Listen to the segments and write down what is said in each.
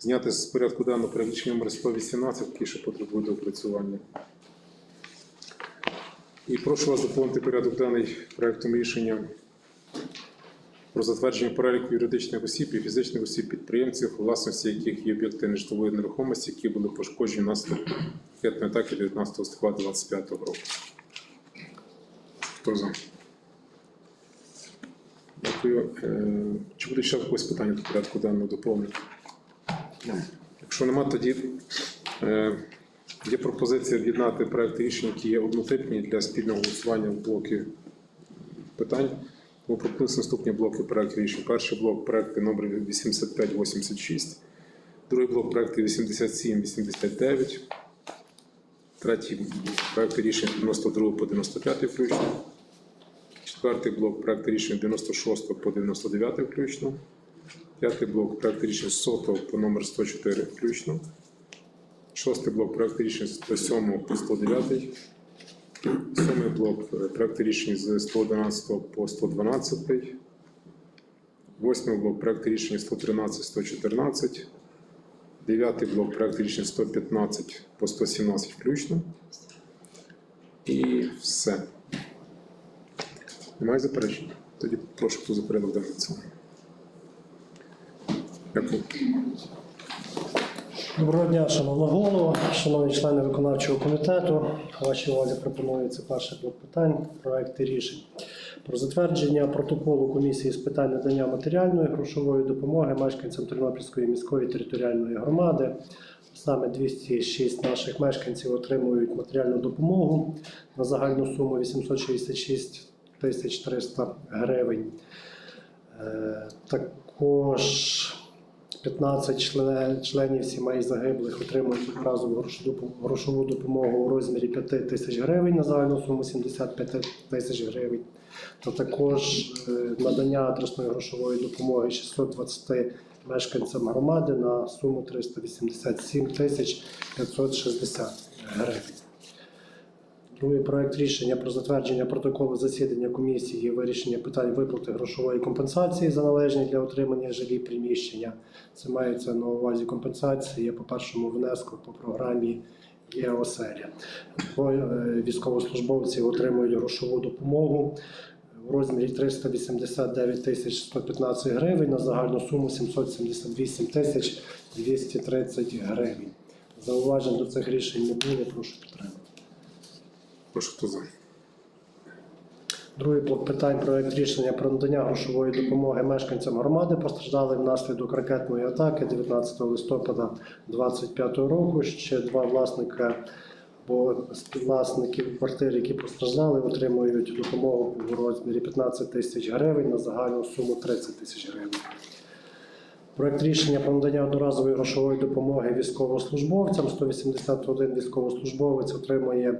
Зняти з порядку денного проект рішення номер 118, який ще потребує доопрацювання. І прошу вас доповнити порядок денний проектом рішення про затвердження переліку юридичних осіб і фізичних осіб підприємців, власності яких є об'єкти нежитлової нерухомості, які були пошкоджені внаслідок ракетної атаки 19 листопада 2025 року. Хто за? Дякую. Е, Чи буде ще якось питання до порядку денного доповнення? Якщо нема, тоді е, є пропозиція об'єднати проекти рішень, які є однотипні для спільного голосування в блоки питань. Тому пропонуються наступні блоки проектів рішень. Перший блок проекти номер 8586, другий блок проекти 8789, третій проекти рішень 92 по 95 включно, четвертий блок проекти рішень 96 по 99 включно, п'ятий блок проекти рішень 100 по номер 104 включно, шостий блок проекти рішень 107 по 109, Сьомий блок проекти рішень з 111 по 112. Восьмий блок проекти рішень 113-114. Дев'ятий блок проекти рішень 115 по 117 включно. І все. Немає заперечень? Тоді прошу, хто за порядок в цілому. Доброго дня, шановна голова, шановні члени виконавчого комітету. Вашій увазі пропонується перший блок питань проекти рішень про затвердження протоколу комісії з питань надання матеріальної грошової допомоги мешканцям Тернопільської міської територіальної громади. Саме 206 наших мешканців отримують матеріальну допомогу на загальну суму 866 тисяч 300 гривень. Е, Також 15 член- членів сімей загиблих отримують одразу грошову- допомогу у розмірі 5 тисяч гривень на загальну суму 75 тисяч гривень. Та також е, надання адресної грошової допомоги 620 мешканцям громади на суму 387 тисяч 560 гривень. Другий проект рішення про затвердження протоколу засідання комісії вирішення питань виплати грошової компенсації за належні для отримання жилі приміщення. Це мається на увазі компенсація по першому внеску по програмі є оселя. Бо, е, Військовослужбовці отримують грошову допомогу в розмірі 389 тисяч 115 гривень на загальну суму 778 тисяч 230 гривень. Зауважень до цих рішень не було, прошу підтримати. Прошу, хто за. Другий блок питань проект рішення про надання грошової допомоги мешканцям громади постраждали внаслідок ракетної атаки 19 листопада 2025 року. Ще два власника або співвласників квартир, які постраждали, отримують допомогу в розмірі 15 тисяч гривень на загальну суму 30 тисяч гривень. Проект рішення про надання одноразової грошової допомоги військовослужбовцям. 181 військовослужбовець отримує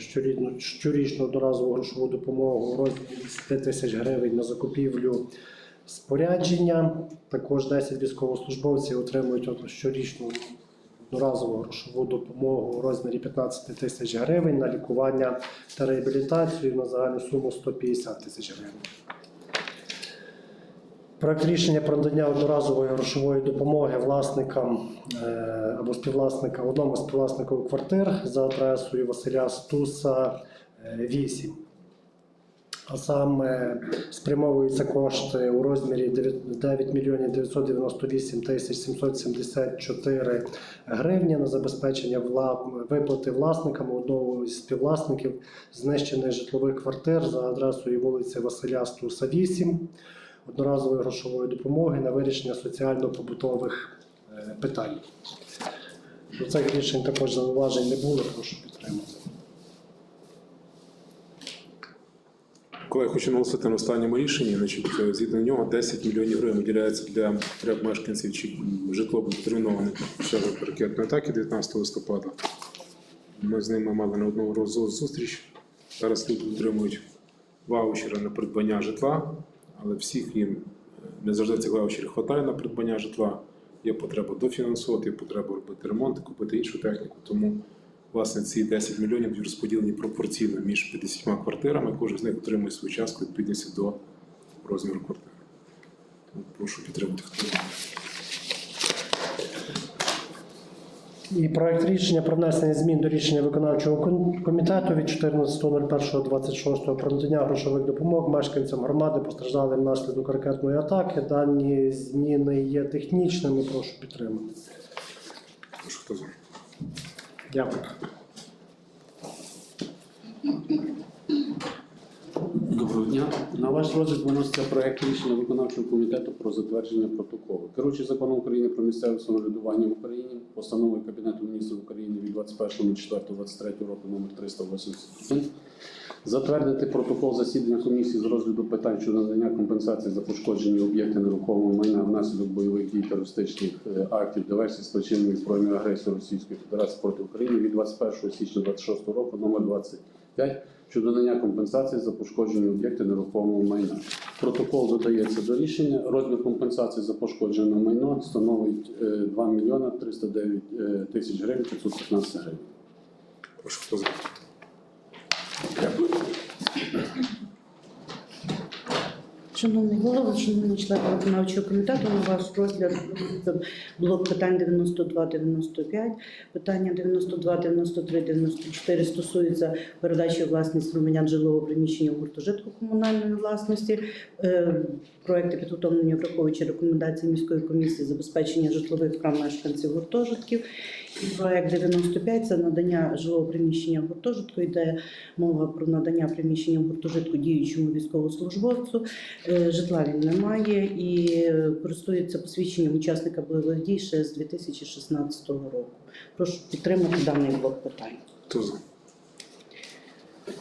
щорідну- щорічну одноразову грошову допомогу у розмірі 10 тисяч гривень на закупівлю спорядження. Також 10 військовослужбовців отримують от щорічну одноразову грошову допомогу у розмірі 15 тисяч гривень на лікування та реабілітацію на загальну суму 150 тисяч гривень. Проект рішення про надання одноразової грошової допомоги власникам е, або співвласникам одному з співвласників квартир за адресою Василя Стуса е, 8. А саме спрямовуються кошти у розмірі 9 мільйонів 998 тисяч 774 гривні на забезпечення виплати власникам одного з співвласників знищених житлових квартир за адресою вулиці Василя Стуса 8 одноразової грошової допомоги на вирішення соціально-побутових е, питань. До цих рішень також зауважень не було, прошу підтримати. Колеги, хочу наголосити на останньому рішенні. Значить, е, згідно нього 10 мільйонів гривень виділяється для потреб мешканців чи житло зруйноване під час ракетної атаки 19 листопада. Ми з ними мали не одного разу зустріч. Зараз люди отримують ваучери на придбання житла, але всіх їм е, не завжди цих ваучерів вистачає на придбання житла. Є потреба дофінансувати, є потреба робити ремонт, купити іншу техніку. Тому власне ці 10 мільйонів розподілені пропорційно між 50 квартирами. Кожен з них отримує свою частку відповідності до розміру квартири. Тому прошу підтримати. хто за. І проект рішення про внесення змін до рішення виконавчого комітету від 14.01.26 про надання грошових допомог мешканцям громади постраждалим внаслідок ракетної атаки. Дані зміни є технічними. Прошу підтримати. Прошу, хто за? Дякую. Доброго дня. На ваш розгляд виноситься проект рішення виконавчого комітету про затвердження протоколу. Керуючи законом України про місцеве самоврядування в Україні, постановою Кабінету міністрів України від 21.04.23 року номер 381, затвердити протокол засідання комісії з розгляду питань щодо надання компенсації за пошкоджені об'єкти нерухомого майна внаслідок бойових дій терористичних е, актів диверсій, спричинених збройною агресією Російської Федерації проти України від 21 січня 26 року номер 25 щодо надання компенсації за пошкоджені об'єкти нерухомого майна. Протокол додається до рішення. Розмір компенсації за пошкоджене майно становить е, 2 мільйона 309 е, тисяч гривень 515 гривень. Прошу, хто Шановний голово, шановні члени виконавчого комітету, на ваш розгляд блок питань 92-95. Питання 92, 93, 94 стосуються передачі у власність громадян жилого приміщення в гуртожитку комунальної власності. Е, Проекти підготовлені, враховуючи рекомендації міської комісії забезпечення житлових прав мешканців гуртожитків. І проект 95 – це надання жилого приміщення гуртожитку. Йде мова про надання приміщення гуртожитку діючому військовослужбовцю. Житла він не має і користується посвідченням учасника бойових дій ще з 2016 року. Прошу підтримати даний блок питань. Хто за?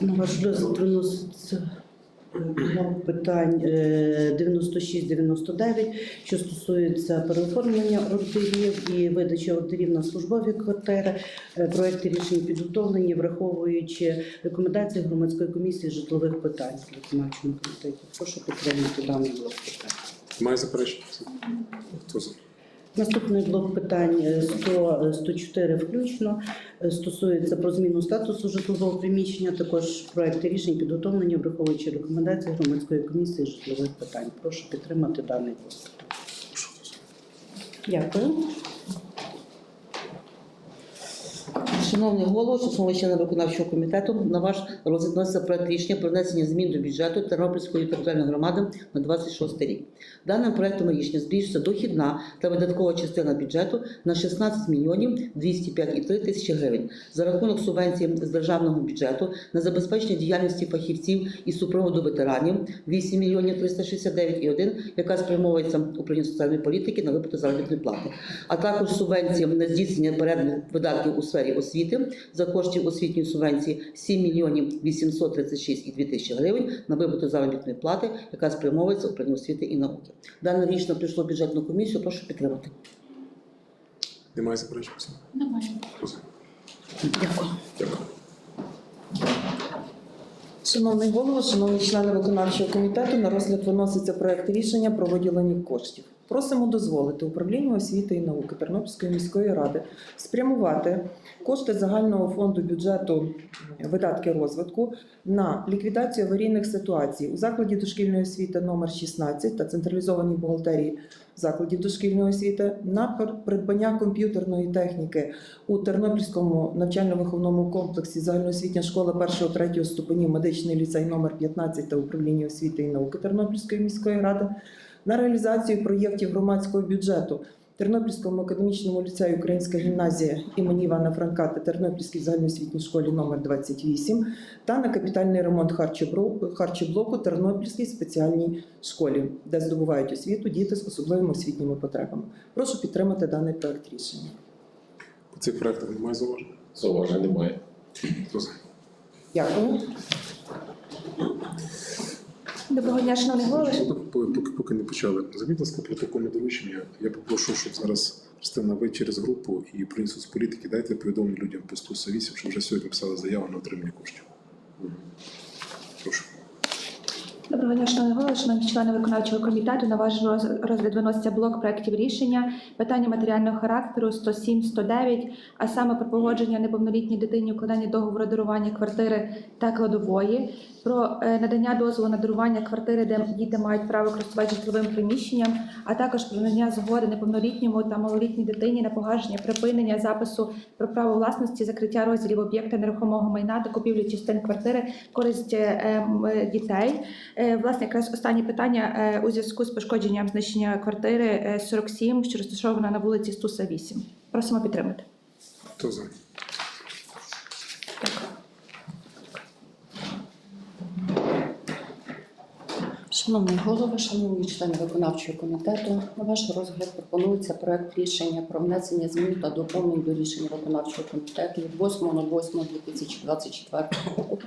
На ваш розгляд питань е, 96-99, що стосується переоформлення ордерів і видачі ордерів на службові квартири. Е, Проекти рішень підготовлені, враховуючи рекомендації громадської комісії житлових питань. Прошу підтримати даний блок питань. Має заперечення? Хто за? Наступний блок питань е, 100, е, 104 включно е, стосується про зміну статусу житлового приміщення. Також проекти рішень підготовлені, враховуючи рекомендації громадської комісії житлових питань. Прошу підтримати даний за? Дякую. Шановний голово, шановні члени виконавчого комітету, на ваш розгляд вноситься проект рішення про внесення змін до бюджету Тернопільської територіальної громади на 26 рік. Даним проектом рішення збільшується дохідна та видаткова частина бюджету на 16 мільйонів 205,3 тисячі гривень за рахунок субвенції з державного бюджету на забезпечення діяльності фахівців і супроводу ветеранів 8 мільйонів 369,1, яка спрямовується управління соціальної політики на виплату заробітної плати, а також субвенція на здійснення передних видатків у сфері освіти за коштів освітньої субвенції 7 мільйонів 836,2 тисячі гривень на виплату заробітної плати, яка спрямовується управління освіти і науки. Дане рішення прийшло в бюджетну комісію. Прошу підтримати. Немає заперечень? Немає. Дякую. Дякую. Шановний голово, шановні члени виконавчого комітету, на розгляд виноситься проект рішення про виділення коштів. Просимо дозволити управлінню освіти і науки Тернопільської міської ради спрямувати кошти загального фонду бюджету видатки розвитку на ліквідацію аварійних ситуацій у закладі дошкільної освіти номер 16 та централізованій бухгалтерії закладів дошкільної освіти на придбання комп'ютерної техніки у Тернопільському навчально-виховному комплексі загальноосвітня школа 1-3 ступенів медичний ліцей номер 15 та управління освіти і науки Тернопільської міської ради на реалізацію проєктів громадського бюджету Тернопільському академічному ліцею Українська гімназія імені Івана Франка та Тернопільській загальноосвітній школі номер 28 та на капітальний ремонт харчоблоку Тернопільській спеціальній школі, де здобувають освіту діти з особливими освітніми потребами. Прошу підтримати даний проект рішення. По цих проектах немає зауважень? Зауважень немає. Дякую. Доброго дня, шановний голово. Ну, Поки, поки не почали. Будь ласка, протокольне доручення. Я попрошу, щоб зараз Христина, ви через групу і принцип з політики, дайте повідомлення людям по 108, що вже сьогодні писали заяву на отримання коштів. Доброго дня, шановний голово, шановні члени виконавчого комітету. На ваш розгляд виноситься блок проєктів рішення, питання матеріального характеру 107-109, а саме про погодження неповнолітній дитині укладання договору дарування квартири та кладової, про е, надання дозволу на дарування квартири, де діти мають право користуватися житловим приміщенням, а також про надання згоди неповнолітньому та малолітній дитині на погашення припинення запису про право власності, закриття розділів об'єкта нерухомого майна та купівлі частин квартири користь е, м, е, дітей. Е, Власне, якраз останнє питання е, у зв'язку з пошкодженням знищення квартири е, 47, що розташована на вулиці Стуса 8. Просимо підтримати. Хто за? Шановний голово, шановні члени виконавчого комітету, на ваш розгляд пропонується проект рішення про внесення змін та доповнень до рішення виконавчого комітету від 8.08.2024 року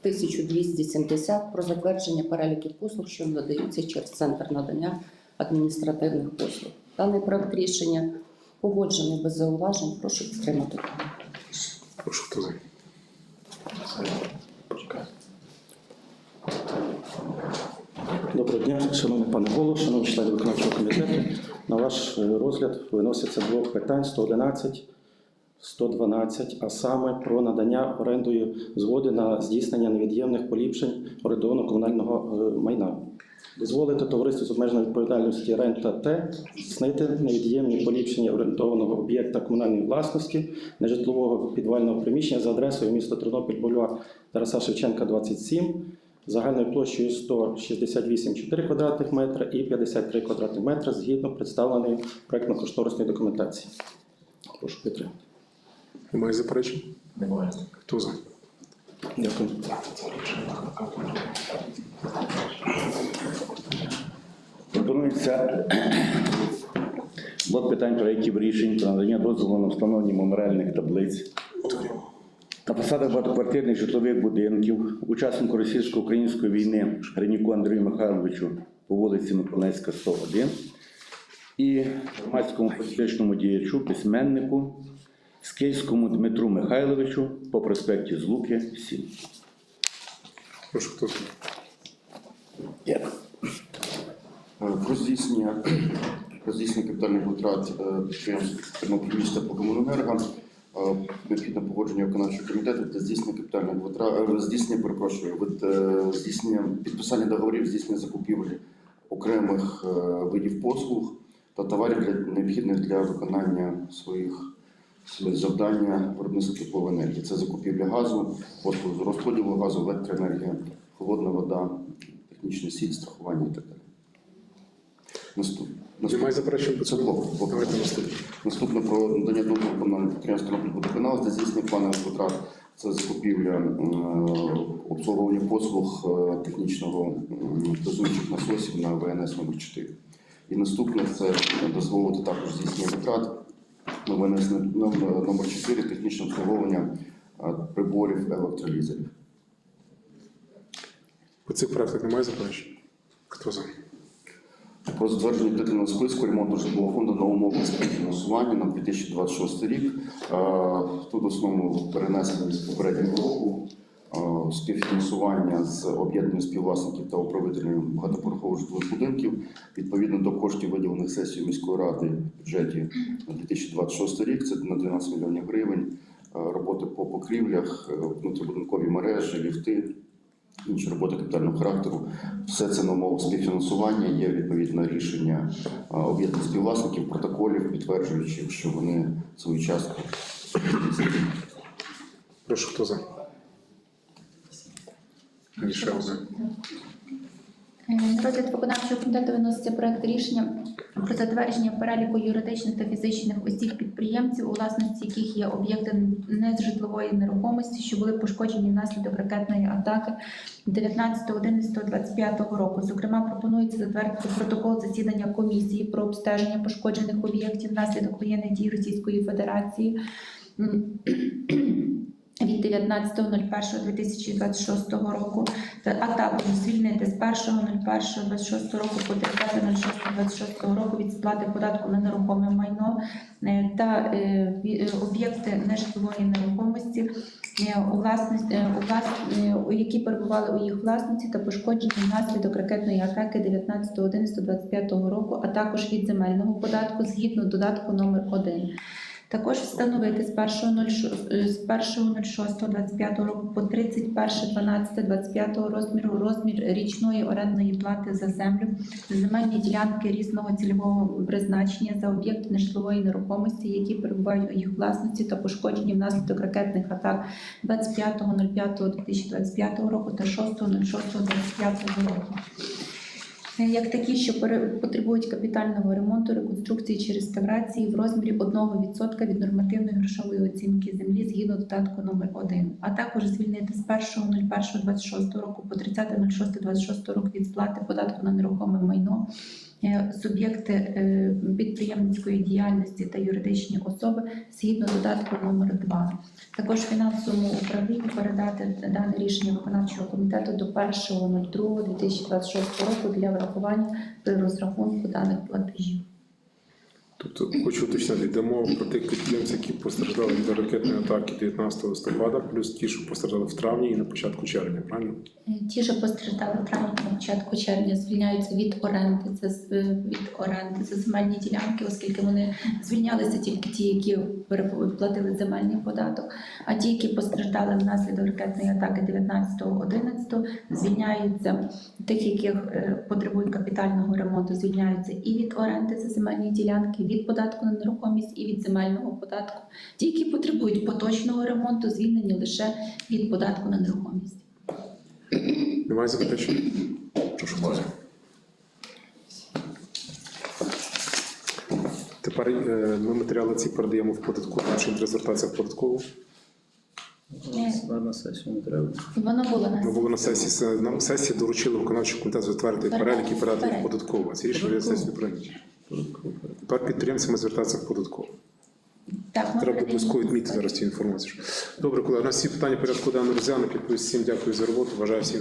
1270 про затвердження переліків послуг, що надаються через центр надання адміністративних послуг. Даний проект рішення погоджений без зауважень. Прошу підтримати. Прошу, хто за? Доброго дня, шановний пане голово, шановні члени виконавчого комітету. На ваш е, розгляд виноситься блок питань 111, 112, а саме про надання орендою згоди на здійснення невід'ємних поліпшень орендованого комунального е, майна. Дозволити товариству з обмеженою відповідальності рента Т здійснити невід'ємні поліпшення орендованого об'єкта комунальної власності нежитлового підвального приміщення за адресою міста Тернопіль, бульвар Тараса Шевченка, 27, загальною площею 168,4 квадратних метра і 53 квадратних метра згідно представленої проектно-кошторисної документації. Прошу підтримати. Немає заперечень? Немає. Хто за? Дякую. Пропонується блок питань проєктів рішень про надання дозволу на встановлення меморіальних таблиць на фасадах багатоквартирних житлових будинків учаснику російсько-української війни Гринюку Андрію Михайловичу по вулиці Миколаївська, 101 і громадському політичному діячу, письменнику Скейському Дмитру Михайловичу по проспекті Злуки 7. Прошу, хто? Е, Про здійснення, про здійснення капітальних витрат е, підприємств Тернопіль міста по комуненерго е, необхідне погодження виконавчого комітету для здійснення капітальних витрат, здійснення, перепрошую, від здійснення підписання договорів, здійснення закупівлі окремих видів послуг та товарів для необхідних для виконання своїх завдання виробництва теплової енергії. Це закупівля газу, послуг з розподілу газу, електроенергія, холодна вода, технічний сіль, страхування і так далі. Наступ... Немає заперечень Це блок. блок. Давайте наступне. Наступне про надання дозволу комунальному підприємству «Тернопільводоканал» для здійснення планових витрат. Це закупівля е, обслуговування послуг е, технічного дозуючих насосів на ВНС номер 4. І наступне це дозволити також здійснення витрат на ВНС номер номер 4 технічне обслуговування е, приборів електролізерів. По цих проектах немає заперечень? Хто за? Про затвердження титульного списку ремонту житлового фонду на умови співфінансування на 2026 рік. Е, Тут основно перенесено з попереднього року е, співфінансування з об'єднанням співвласників та управителів багатоповерхових житлових будинків відповідно до коштів, виділених сесією міської ради в бюджеті на 2026 рік. Це на 12 мільйонів гривень. Е, Роботи по покрівлях, е, внутрібудинкові мережі, ліфти інші роботи капітального характеру. Все це на умовах співфінансування. Є відповідне рішення об'єднаних співвласників, протоколів, підтверджуючих, що вони свою частку. Прошу, хто за? Ні, одне. Е, На розгляд виконавчого комітету виноситься проект рішення про затвердження переліку юридичних та фізичних осіб підприємців, у власності яких є об'єкти нежитлової нерухомості, що були пошкоджені внаслідок ракетної атаки 19.11.25 року. Зокрема, пропонується затвердити протокол засідання комісії про обстеження пошкоджених об'єктів внаслідок воєнних дій Російської Федерації. Від 19.01.2026 року а також звільнити з 1.01.26 року по 30.06.26 року від сплати податку на нерухоме майно е, та е, е, об'єкти нежитлової нерухомості, у власності, у влас- у які перебували у їх власності та пошкоджені внаслідок ракетної атаки 19.11.25 року, а також від земельного податку згідно додатку номер 1. Також встановити з 1.06 е, з 1.06.25 року по 31.12.25 розміру розмір річної орендної плати за землю земельні ділянки різного цільового призначення за об'єкти нежитлової нерухомості, які перебувають у їх власності та пошкоджені внаслідок ракетних атак 25.05.2025 року та 6.06.25 року. Як такі, що потребують капітального ремонту, реконструкції чи реставрації в розмірі 1% від нормативної грошової оцінки землі згідно додатку номер 1, а також звільнити з 1.01.26 року по 30.06.26 року від сплати податку на нерухоме майно суб'єкти е, підприємницької діяльності та юридичні особи згідно додатку номер 2. Також фінансовому управлінню передати дане рішення виконавчого комітету до 1.02.2026 року для врахування при розрахунку даних платежів. Тобто хочу уточнити, йде мова про тих підприємців, які постраждали від ракетної атаки 19 листопада, плюс ті, що постраждали в травні і на початку червня, правильно? Е, Ті, що постраждали в травні на початку червня, звільняються від оренди. Це е, від оренди за земельні ділянки, оскільки вони звільнялися тільки ті, які переплатили земельний податок. А ті, які постраждали внаслідок ракетної атаки 19.11, звільняються тих, яких е, потребують капітального ремонту, звільняються і від оренди за земельні ділянки, від податку на нерухомість, і від земельного податку. Ті, які потребують поточного ремонту, звільнені лише від податку на нерухомість. Немає? Прошу. Тепер е, ми матеріали ці передаємо в податкову, чим треба звертатися в податкову. На сесію не треба. Воно було на Ми були на сесії, с- нам сесії доручили виконавчий комітет затвердити перелік і передати в податкову. Ці рішення є сесію прийняті. Тепер підприємцями звертатися в податкову. Так, ми Треба близько відміти зараз цю інформацію. Добре, колеги, у нас всі питання порядку денного розглянути. Всім дякую за роботу. Бажаю всім